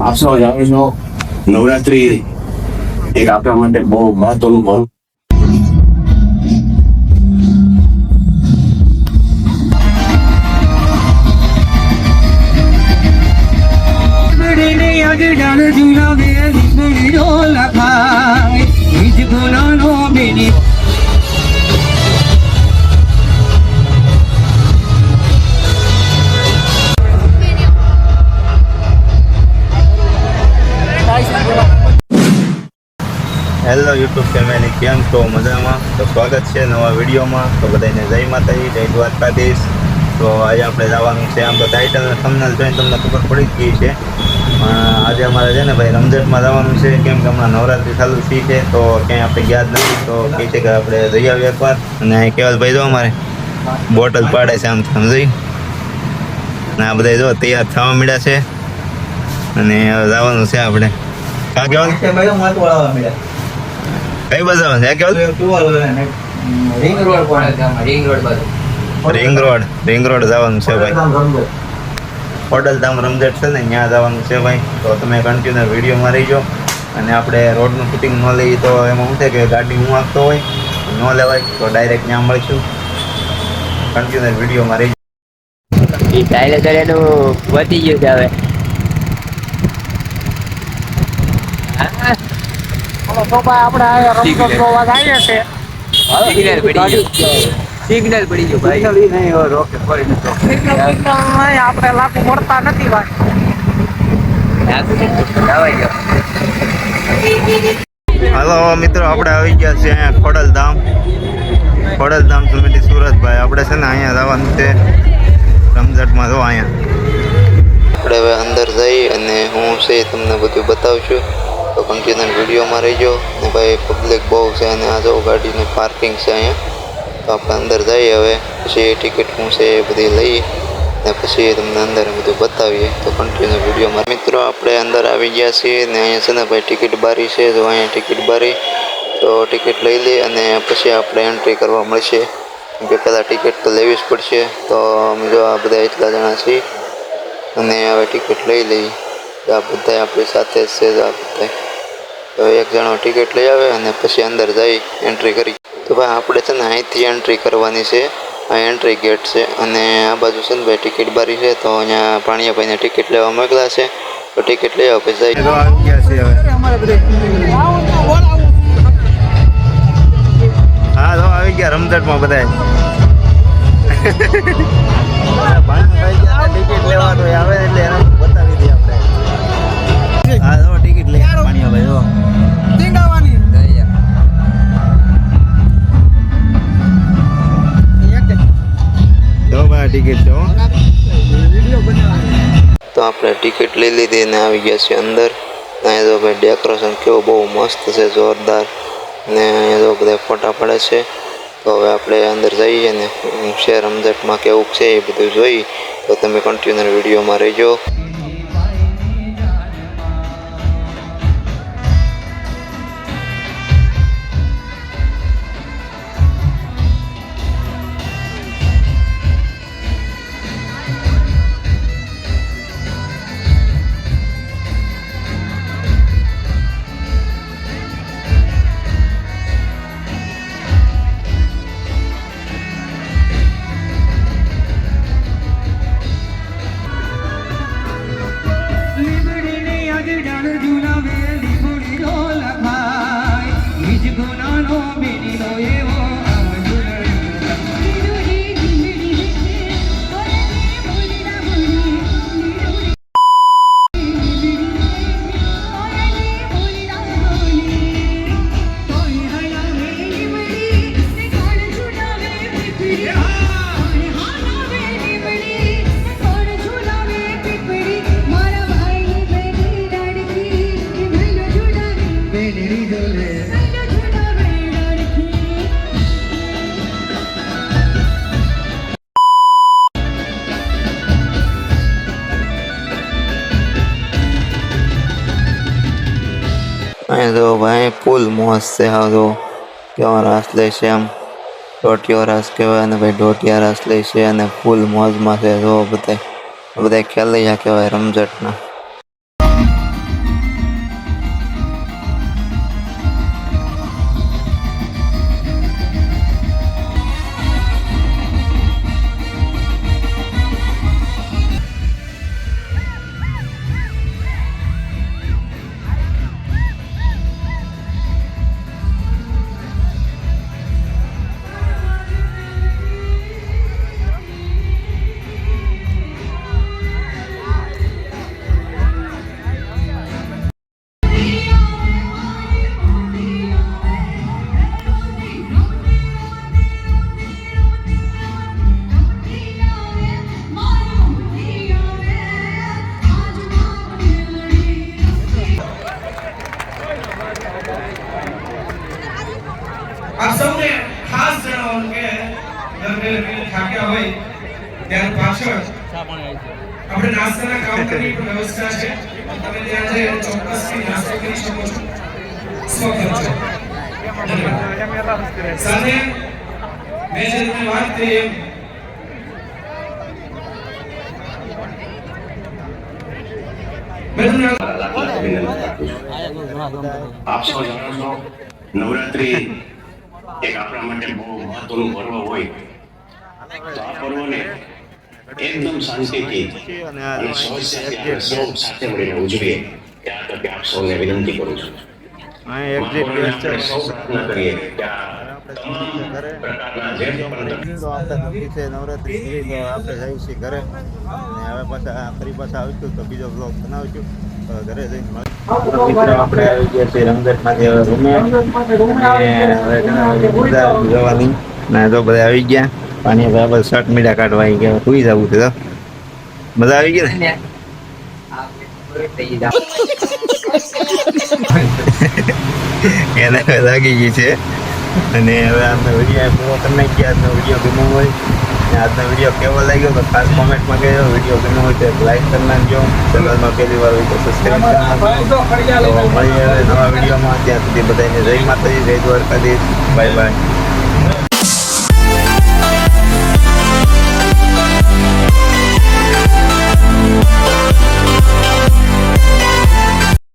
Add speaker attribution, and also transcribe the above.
Speaker 1: આપ સૌ જાણો નવરાત્રી એક આપણા માટે બહુ મહત્વનું
Speaker 2: યુટ્યુબ ફેમિલી કેમ છો? મજામાં? તો સ્વાગત છે નવા વિડીયોમાં. તો બધાને જય માતાજી, જય દ્વારકાધીશ. તો આજે આપણે જવાનું છે આમ તો ટાઇટલ અને જોઈને તમને ખબર પડી જ ગઈ છે. પણ આજે અમારે છે ને ભાઈ રમઝટમાં જવાનું છે. કેમ કે હમણાં નવરાત્રી ચાલુ થઈ છે, તો ક્યાંય આપણે ગયા જ નથી. તો કહે છે કે આપણે જઈ આવીએ એકવાર. અને કેવલભાઈ જો અમારે બોટલ પાડે છે આમ સમજી અને આ બધા જો તૈયાર થવા મળ્યા છે. અને જવાનું છે આપણે. કા કેવલ? કઈ બાજુ જવાનું છે કેવું
Speaker 3: રિંગ રોડ પડે રિંગ રોડ બાજુ.
Speaker 2: રિંગ રોડ રિંગ રોડ જવાનું છે ભાઈ હોટલ ધામ રમઝટ છે ને ત્યાં જવાનું છે ભાઈ. તો તમે કન્ટિન્યુ વિડીયોમાં રહીજો. અને આપણે રોડનું ફિટિંગ ન લઈએ તો એમાં શું થાય કે ગાડી હું આપતો હોય ન લેવાય તો ડાયરેક્ટ ત્યાં મળીશું. કન્ટિન્યુ વિડીયોમાં રહીજો.
Speaker 3: એ ટાઈલે તો એનું વધી ગયું છે હવે. સિગ્નલ પડી ગયું સિગ્નલ પડી ગયું. ભાઈ. ગયો
Speaker 2: હાલો મિત્રો આપણે આવી ગયા છે અહીંયા ખોડલ ધામ ખોડલ ધામ સમિતિ સુરતભાઈ આપણે છે ને અહીંયા જવાનું છે. રમઝટમાં જો અહીંયા. આપણે હવે અંદર જઈ અને હું છે તમને બધું બતાવશું. તો કન્ટિન્યુ વિડીયોમાં રહીજો. ને ભાઈ પબ્લિક બહુ છે અને આ જો ગાડીનું પાર્કિંગ છે અહીંયા. તો આપણે અંદર જઈએ હવે. પછી ટિકિટ હું છે એ બધી લઈએ. ને પછી તમને અંદર બધું બતાવીએ. તો કન્ટિન્યુ વિડીયોમાં. મિત્રો, આપણે અંદર આવી ગયા છીએ ને અહીંયા છે ને ભાઈ ટિકિટ બારી છે. તો અહીંયા ટિકિટ બારી, તો ટિકિટ લઈ લઈએ અને પછી આપણે એન્ટ્રી કરવા મળશે. કેમ કે પહેલાં ટિકિટ તો લેવી જ પડશે. તો અમે જો આ બધા એટલા જણા છીએ. અને હવે ટિકિટ લઈ લઈ આ બધા આપણી સાથે જ છે, જ આ બધા તો એક જણો ટિકિટ લઈ આવે અને પછી અંદર જઈ એન્ટ્રી કરી. તો ભાઈ, આપણે છે ને અહીંથી એન્ટ્રી કરવાની છે. આ એન્ટ્રી ગેટ છે અને આ બાજુ છે ને ભાઈ ટિકિટ બારી છે. તો અહીંયા પાણીયાભાઈને ટિકિટ લેવા મોકલા છે. તો ટિકિટ લઈ આવો, પછી જઈ હા, તો આવી ગયા રમઝટમાં બધા ટિકિટ છે તો આપણે ટિકિટ લઈ લીધી ને આવી ગયા છીએ અંદર. અહીંયા તો ભાઈ ડેકોરેશન કેવું બહુ મસ્ત છે, જોરદાર. ને અહીંયા તો બધા ફોટા પડે છે. તો હવે આપણે અંદર જઈએ ને. શેર રમઝટમાં કેવું છે એ બધું જોઈ. તો તમે કન્ટિન્યુ વિડીયોમાં રહેજો.
Speaker 4: গুণাবে বিপুরি গোলা ভাই নিজ গুণানো বিনিলয়ে ও
Speaker 2: અહીંયા તો ભાઈ ફૂલ મસ્ત છે હા તો. કેવો રાસ લે છે એમ. દોટિયો રાસ કહેવાય અને ભાઈ ઢોટિયા રાસ લે છે અને ફૂલ મોજમાં છે જો બધા
Speaker 5: બધા ખેલૈયા કહેવાય રમઝટના.
Speaker 6: ખાસ કે દર વેલે થાક્યા હોય ત્યાર પાછળ આપણે નાસ્તાના કાઉન્ટરની પણ વ્યવસ્થા છે. તમે ત્યાં જઈ ચોક્કસથી નાસ્તો કરી શકો છો. સ્વખર્ચે સાથે મેં જે તમને વાત કરી એમ
Speaker 1: આપ સૌ જાણો છો નવરાત્રી એક આપણા માટે બહુ મહત્વનું પર્વ હોય. તો આ પર્વને એકદમ શાંતિથી અને સ્વચ્છતાથી આપણે સૌ સાથે મળીને ઉજવીએ. ત્યાં તકે આપ સૌને વિનંતી કરું છું. આપણે સૌ પ્રાર્થના કરીએ કે આ
Speaker 5: નવરાત્રી આપણે જઈશું ઘરે. અને હવે પાછા ફરી પાછા આવીશું તો બીજો બ્લોગ બનાવીશું. ઘરે જઈને હવે અને હવે જવાની તો બધા આવી ગયા પાણી બરાબર શર્ટ મીડા કાઢવા આવી ગયા સુઈ છે તો આવી ગઈ ને એને લાગી ગઈ છે અને હવે અમે વીડિયો પૂરો કરી નાખ્યા વીડિયો ગમ્યો હોય અને આજનો વીડિયો કેવો લાગ્યો તો ખાસ કોમેન્ટમાં કહેજો. વીડિયો ગમ્યો હોય તો લાઈક કરી નાખજો. ચેનલમાં પહેલી વાર હોય તો સબસ્ક્રાઈબ કરી નાખજો. તો મળીએ નવા વિડીયોમાં ત્યાં સુધી બધાને જય માતાજી, જય દ્વારકાધીશ. Bye bye